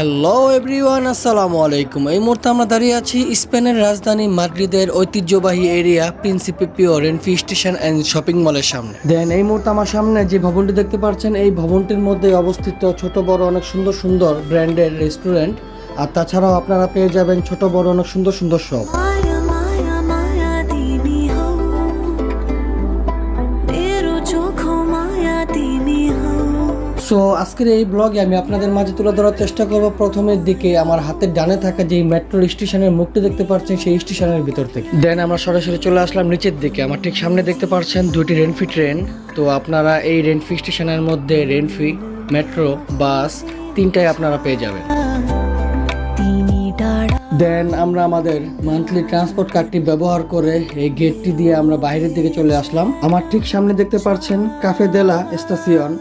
Hello everyone আসসালামু আলাইকুম। এই মুহূর্তে আমরা দাঁড়িয়ে আছি স্পেনের রাজধানী মাদ্রিদের ঐতিহ্যবাহী area Principe Pio Renfe station and shopping মলের সামনে। দেন এই মুহূর্তে আমার সামনে যে ভবনটি দেখতে পাচ্ছেন, এই ভবনটির মধ্যে অবস্থিত ছোট, বড়, অনেক সুন্দর সুন্দর ব্র্যান্ডের রেস্টুরেন্ট আর তাছাড়াও আপনারা পেয়ে যাবেন ছোট, বড়, অনেক সুন্দর সুন্দর শপ সো আজকের এই ব্লগে আমি আপনাদের মাঝে তুলে ধরার চেষ্টা করব প্রথমের দিকে আমার হাতের ডানে থাকা যে মেট্রো স্টেশনের মুখটি দেখতে পাচ্ছেন, সেই স্টেশনের ভিতর থেকে। দেন আমরা সরাসরি চলে আসলাম নিচের দিকে। আমার ঠিক সামনে দেখতে পাচ্ছেন দুটি রেনফি ট্রেন তো আপনারা এই রেনফি স্টেশনের মধ্যে রেনফি মেট্রো বাস তিনটাই আপনারা পেয়ে যাবেন। দেন আমরা আমাদের মান্থলি ট্রান্সপোর্ট কার্ডটি ব্যবহার করে এই গেটটি দিয়ে আমরা বাইরের দিকে চলে আসলাম। আমার ঠিক সামনে দেখতে পাচ্ছেন কাফে দেলা স্টেশন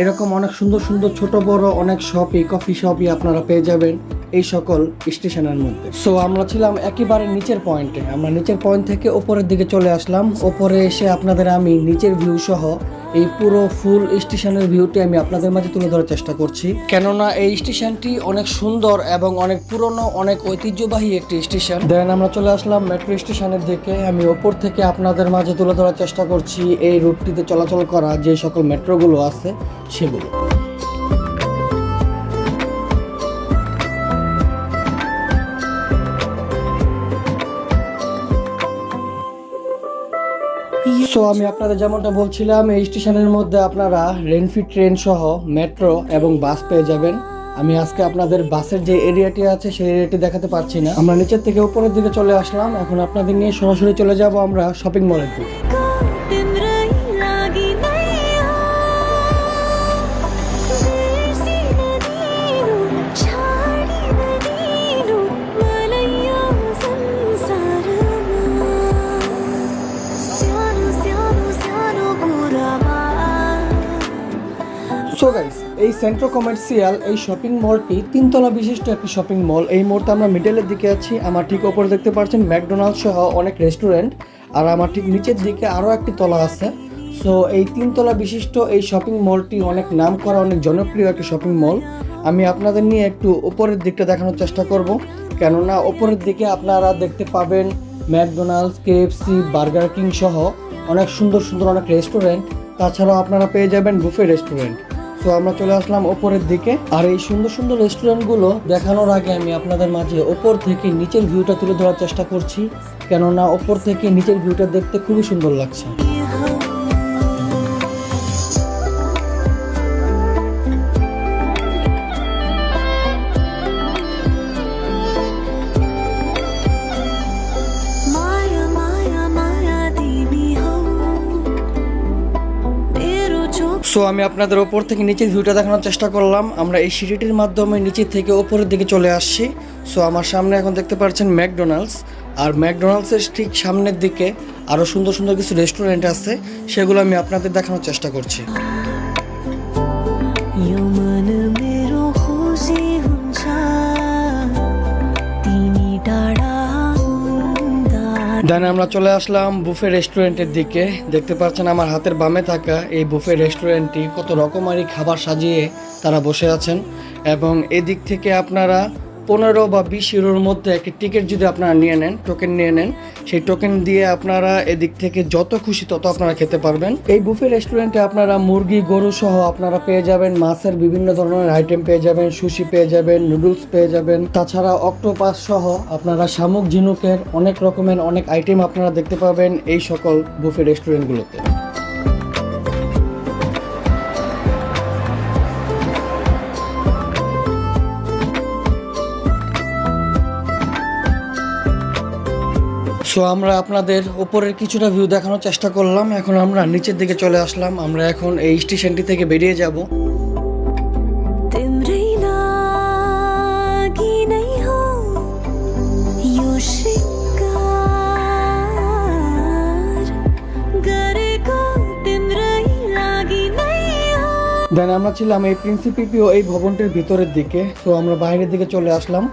এরকম অনেক সুন্দর সুন্দর ছোট বড় অনেক শপই কফি শপই আপনারা পেয়ে যাবেন এই সকল স্টেশনের মধ্যে। সো আমরা ছিলাম একেবারে নিচের পয়েন্টে আমরা নিচের পয়েন্ট থেকে ওপরের দিকে চলে আসলাম। ওপরে এসে আপনাদের আমি নিচের ভিউ সহ এই পুরো ফুল স্টেশনের ভিউটি আমি আপনাদের মাঝে তুলে ধরার চেষ্টা করছি। কেননা এই স্টেশনটি অনেক সুন্দর এবং অনেক পুরনো, অনেক ঐতিহ্যবাহী একটি স্টেশন। দেন আমরা চলে আসলাম মেট্রো স্টেশনের দিকে। আমি ওপর থেকে আপনাদের মাঝে তুলে ধরার চেষ্টা করছি এই রুটটিতে চলাচল করা যে সকল মেট্রোগুলো আছে সেগুলো। সো আমি আপনাদের যেমনটা বলছিলাম, এই স্টেশনের মধ্যে আপনারা রেনফি ট্রেন সহ মেট্রো এবং বাস পেয়ে যাবেন। আমি আজকে আপনাদের বাসের যে এরিয়াটি আছে, সেই এরিয়াটি দেখাতে পারছি না। আমরা নিচের থেকে উপরের দিকে চলে আসলাম। এখন আপনাদের নিয়ে সরাসরি চলে যাব আমরা শপিং মলের দিকে। সো গাইস এই সেন্ট্রো কমার্শিয়াল এই শপিং মলটি তিনতলা বিশিষ্ট একটি শপিং মল এই মুহূর্তে আমরা মিডলের দিকে আছি, আমার ঠিক ওপরে দেখতে পাচ্ছেন ম্যাকডোনাল্ড সহ অনেক রেস্টুরেন্ট আর আমার ঠিক নিচের দিকে আরও একটি তলা আছে। সো এই তিনতলা বিশিষ্ট এই শপিং মলটি অনেক নাম করা, অনেক জনপ্রিয় একটি শপিং মল আমি আপনাদের নিয়ে একটু উপরের দিকটা দেখানোর চেষ্টা করব। কেননা ওপরের দিকে আপনারা দেখতে পাবেন ম্যাকডোনাল্ডস কেএফসি বার্গার কিং সহ অনেক সুন্দর সুন্দর অনেক রেস্টুরেন্ট তাছাড়াও আপনারা পেয়ে যাবেন বুফে রেস্টুরেন্ট তো আমরা চলে আসলাম ওপরের দিকে। আর এই সুন্দর সুন্দর রেস্টুরেন্টগুলো দেখানোর আগে আমি আপনাদের মাঝে ওপর থেকে নিচের ভিউটা তুলে ধরার চেষ্টা করছি। কেননা ওপর থেকে নিচের ভিউটা দেখতে খুবই সুন্দর লাগছে। সো আমি আপনাদের ওপর থেকে নিচের ভিউটা দেখানোর চেষ্টা করলাম। আমরা এই সিঁড়িটির মাধ্যমে নিচে থেকে ওপরের দিকে চলে আসছি। সো আমার সামনে এখন দেখতে পাচ্ছেন ম্যাকডোনাল্ডস। আর ম্যাকডোনাল্ডসের ঠিক সামনের দিকে আরও সুন্দর সুন্দর কিছু রেস্টুরেন্ট আছে। সেগুলো আমি আপনাদের দেখানোর চেষ্টা করছি। দেন আমরা চলে আসলাম বুফে রেস্টুরেন্টের দিকে। দেখতে পাচ্ছেন আমার হাতের বামে থাকা এই বুফে রেস্টুরেন্টটি কত রকমারি খাবার সাজিয়ে তারা বসে আছেন। এবং এদিক থেকে আপনারা পনেরো বা বিশ ইউরোর মধ্যে একটি টিকিট যদি আপনারা নিয়ে নেন টোকেন নিয়ে নেন, সেই টোকেন দিয়ে আপনারা এদিক থেকে যত খুশি তত আপনারা খেতে পারবেন। এই বুফে রেস্টুরেন্টে আপনারা মুরগি, গরু সহ আপনারা পেয়ে যাবেন, মাছের বিভিন্ন ধরনের আইটেম পেয়ে যাবেন সুশি পেয়ে যাবেন নুডলস পেয়ে যাবেন। তাছাড়া অক্টোপাস সহ আপনারা শামুক, ঝিনুকের অনেক রকমের অনেক আইটেম আপনারা দেখতে পাবেন এই সকল বুফে রেস্টুরেন্টগুলোতে সো আমরা আপনাদের ওপরের কিছুটা ভিউ দেখানোর চেষ্টা করলাম। এখন আমরা নিচের দিকে চলে আসলাম। আমরা এখন এই স্টেশনটি থেকে বেরিয়ে যাব। দেন আমরা ছিলাম এই প্রিন্সিপিপিও এই ভবনটির ভিতরের দিকে। তো আমরা বাইরের দিকে চলে আসলাম।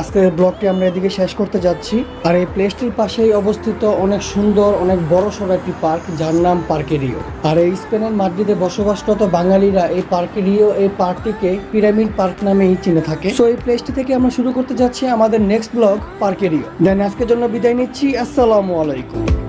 আজকের ব্লগটি আমরা এদিকে শেষ করতে যাচ্ছি। আর এই প্লেসটির পাশেই অবস্থিত অনেক সুন্দর, অনেক বড় সড় একটি পার্ক যার নাম পার্কে রিও আর এই স্পেনের মাদ্রিদে বসবাসরত বাঙালিরা এই পার্কে রিও এই পার্কটিকে পিরামিড পার্ক নামেই চিনে থাকে। সো এই প্লেসটি থেকে আমরা শুরু করতে যাচ্ছি আমাদের নেক্সট ব্লগ পার্কে রিও দেন আজকের জন্য বিদায় নিচ্ছি। আসসালামু আলাইকুম।